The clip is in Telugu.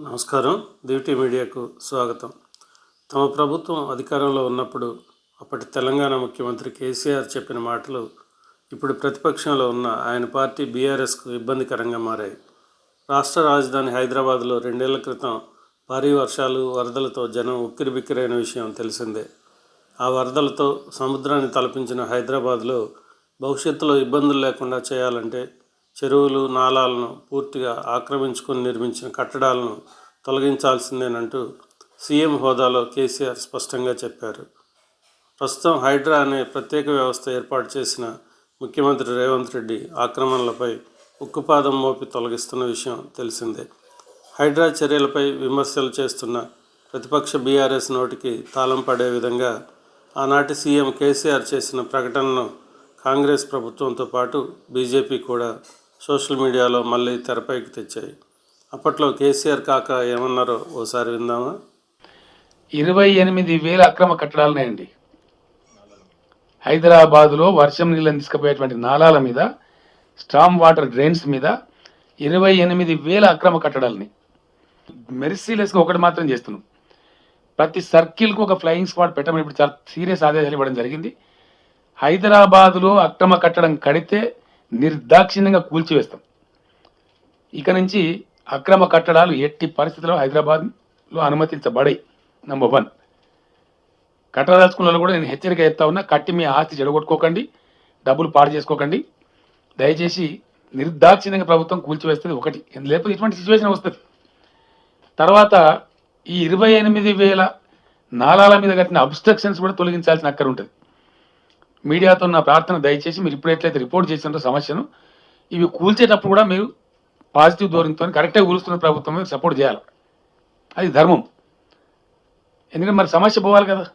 నమస్కారం. దివిటీ మీడియాకు స్వాగతం. తమ ప్రభుత్వం అధికారంలో ఉన్నప్పుడు అప్పటి తెలంగాణ ముఖ్యమంత్రి కేసీఆర్ చెప్పిన మాటలు ఇప్పుడు ప్రతిపక్షంలో ఉన్న ఆయన పార్టీ బీఆర్ఎస్కు ఇబ్బందికరంగా మారాయి. రాష్ట్ర రాజధాని హైదరాబాద్లో రెండేళ్ళ క్రితం భారీ వర్షాలు వరదలతో జనం ఉక్కిరిబిక్కిరైన విషయం తెలిసిందే. ఆ వరదలతో సముద్రాన్ని తలపించిన హైదరాబాద్లో భవిష్యత్తులో ఇబ్బందులు లేకుండా చేయాలంటే చెరువులు నాలాలను పూర్తిగా ఆక్రమించుకొని నిర్మించిన కట్టడాలను తొలగించాల్సిందేనంటూ సీఎం హోదాలో కేసీఆర్ స్పష్టంగా చెప్పారు. ప్రస్తుతం హైడ్రా అనే ప్రత్యేక వ్యవస్థ ఏర్పాటు చేసిన ముఖ్యమంత్రి రేవంత్ రెడ్డి ఆక్రమణలపై ఉక్కుపాదం మోపి తొలగిస్తున్న విషయం తెలిసిందే. హైడ్రా చర్యలపై విమర్శలు చేస్తున్న ప్రతిపక్ష బీఆర్ఎస్ నోటికి తాళం పడే విధంగా ఆనాటి సీఎం కేసీఆర్ చేసిన ప్రకటనను కాంగ్రెస్ ప్రభుత్వంతో పాటు బీజేపీ కూడా సోషల్ మీడియాలో మళ్ళీ తెరపైకి తెచ్చాయి. అప్పట్లో కేసీఆర్ కాక ఏమన్నారో ఓసారి విందామా? ఇరవై ఎనిమిది వేల అక్రమ కట్టడాలున్నాయండి. హైదరాబాదులో వర్షం నీళ్ళని తీసుకుపోయేటువంటి నాలాల మీద స్టామ్ వాటర్ డ్రైన్స్ మీద ఇరవై ఎనిమిది వేల అక్రమ కట్టడాలని. మెరిసీలెస్గా ఒకటి మాత్రం చేస్తున్నాం. ప్రతి సర్కిల్కు ఒక ఫ్లయింగ్ స్క్వాడ్ పెట్టమని ఇప్పుడు చాలా సీరియస్ ఆదేశాలు ఇవ్వడం జరిగింది. హైదరాబాదులో అక్రమ కట్టడం కడితే నిర్దాక్షిణ్యంగా కూల్చివేస్తాం. ఇక నుంచి అక్రమ కట్టడాలు ఎట్టి పరిస్థితుల్లో హైదరాబాద్లో అనుమతించబడాయి నంబర్ వన్ కట్టదలుచుకున్న కూడా నేను హెచ్చరిక చెప్తా ఉన్నా కట్టి మీ ఆస్తి చెడగొట్టుకోకండి డబ్బులు పాడు చేసుకోకండి. దయచేసి నిర్దాక్షిణ్యంగా ప్రభుత్వం కూల్చివేస్తుంది ఒకటి. లేకపోతే ఇటువంటి సిచ్యువేషన్ వస్తుంది. తర్వాత ఈ ఇరవై ఎనిమిది వేల నాలాల మీద కట్టిన అబ్స్ట్రక్షన్స్ కూడా తొలగించాల్సిన అక్కర ఉంటుంది. మీడియాతో నా ప్రార్థన దయచేసి మీరు ఇప్పుడు ఎట్లయితే రిపోర్ట్ చేసినారో సమస్యను ఇవి కూల్చేటప్పుడు కూడా మీరు పాజిటివ్ ధోరణితో కరెక్ట్గా కూలుస్తున్న ప్రభుత్వం సపోర్ట్ చేయాలి. అది ధర్మం. ఎందుకంటే మరి సమస్య పోవాలి కదా.